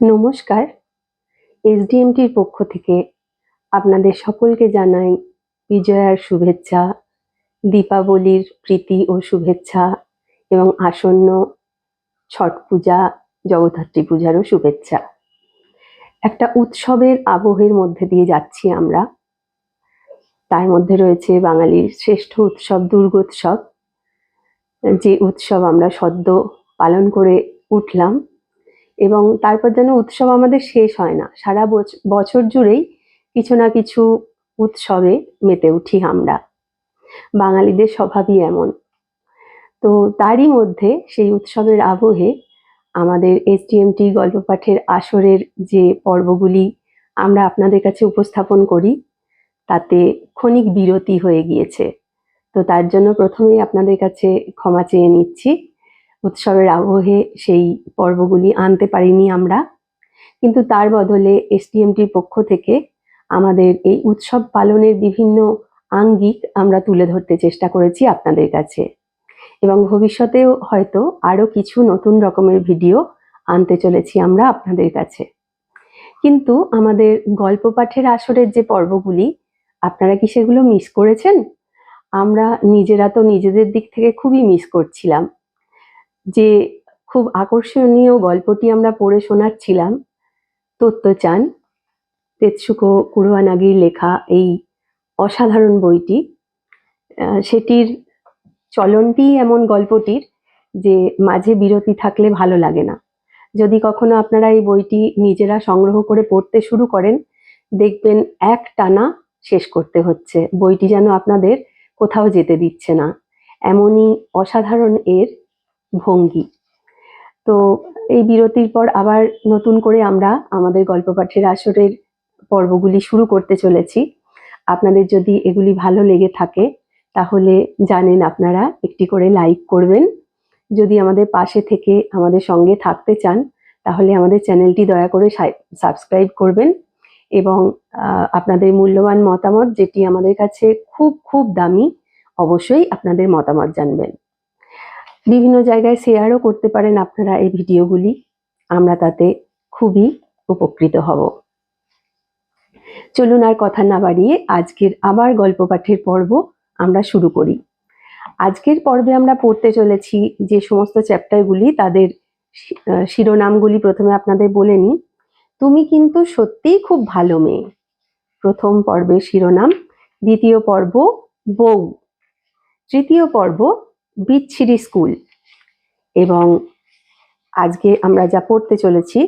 নমস্কার। এসডিএমটির পক্ষ থেকে আপনাদের সকলকে জানাই বিজয়ার শুভেচ্ছা, দীপাবলির প্রীতি ও শুভেচ্ছা এবং আসন্ন ছট পূজা, জগদ্ধাত্রী পূজারও শুভেচ্ছা। একটা উৎসবের আবহের মধ্যে দিয়ে যাচ্ছি আমরা। তার মধ্যে রয়েছে বাঙালির শ্রেষ্ঠ উৎসব, দুর্গোৎসব। যে উৎসব আমরা সদ্য পালন করে উঠলাম এবং তারপর যেন উৎসব আমাদের শেষ হয় না। সারা বছ- বছর জুড়েই কিছু না কিছু উৎসবে মেতে উঠি আমরা। বাঙালিদের স্বভাবই এমন। তো তারই মধ্যে সেই উৎসবের আবহে আমাদের এসডিএমটি গল্প পাঠের আসরের যে পর্বগুলি আমরা আপনাদের কাছে উপস্থাপন করি, তাতে ক্ষণিক বিরতি হয়ে গিয়েছে। তো তার জন্য প্রথমেই আপনাদের কাছে ক্ষমা চেয়ে নিচ্ছি। উৎসবের আবহে সেই পর্বগুলি আনতে পারিনি আমরা। কিন্তু তার বদলে এসটিএমটির পক্ষ থেকে আমাদের এই উৎসব পালনের বিভিন্ন আঙ্গিক আমরা তুলে ধরতে চেষ্টা করেছি আপনাদের কাছে। এবং ভবিষ্যতেও হয়তো আরও কিছু নতুন রকমের ভিডিও আনতে চলেছি আমরা আপনাদের কাছে। কিন্তু আমাদের গল্প পাঠের আসরের যে পর্বগুলি, আপনারা কি সেগুলো মিস করেছেন? আমরা নিজেরা তো নিজেদের দিক থেকে খুবই মিস করছিলাম। যে খুব আকর্ষণীয় গল্পটি আমরা পড়ে শোনাচ্ছিলাম, তত্ত্বচান, তেৎসুকো কুরুয়ানাগির লেখা এই অসাধারণ বইটি। সেটির চলনটি এমন গল্পটির যে মাঝে বিরতি থাকলে ভালো লাগে না। যদি কখনো আপনারা এই বইটি নিজেরা সংগ্রহ করে পড়তে শুরু করেন, দেখবেন এক টানা শেষ করতে হচ্ছে। বইটি যেন আপনাদের কোথাও যেতে দিচ্ছে না। এমনই অসাধারণ এর ভঙ্গি। তো এই বিরতির পর আবার নতুন করে আমরা আমাদের গল্প পাঠের আসরের পর্বগুলি শুরু করতে চলেছি। আপনাদের যদি এগুলি ভালো লেগে থাকে, তাহলে জানেন আপনারা একটি করে লাইক করবেন। যদি আমাদের পাশে থেকে আমাদের সঙ্গে থাকতে চান, তাহলে আমাদের চ্যানেলটি দয়া করে সাবস্ক্রাইব করবেন এবং আপনাদের মূল্যবান মতামত যেটি আমাদের কাছে খুব খুব দামি, অবশ্যই আপনাদের মতামত জানবেন। বিভিন্ন জায়গায় শেয়ারও করতে পারেন আপনারা এই ভিডিওগুলি। আমরা তাতে খুবই উপকৃত হব। চলুন আর কথা না বাড়িয়ে আজকের আবার গল্প পাঠের পর্ব আমরা শুরু করি। আজকের পর্বে আমরা পড়তে চলেছি যে সমস্ত চ্যাপ্টারগুলি তাদের শিরোনামগুলি প্রথমে আপনাদের বলে নিই। তুমি কিন্তু সত্যিই খুব ভালো মেয়ে। প্রথম পর্বের শিরোনাম, দ্বিতীয় পর্ব, বউ। তৃতীয় পর্ব বিচ্ছিরি স্কুল। এবং আজকে আমরা যা পড়তে চলেছি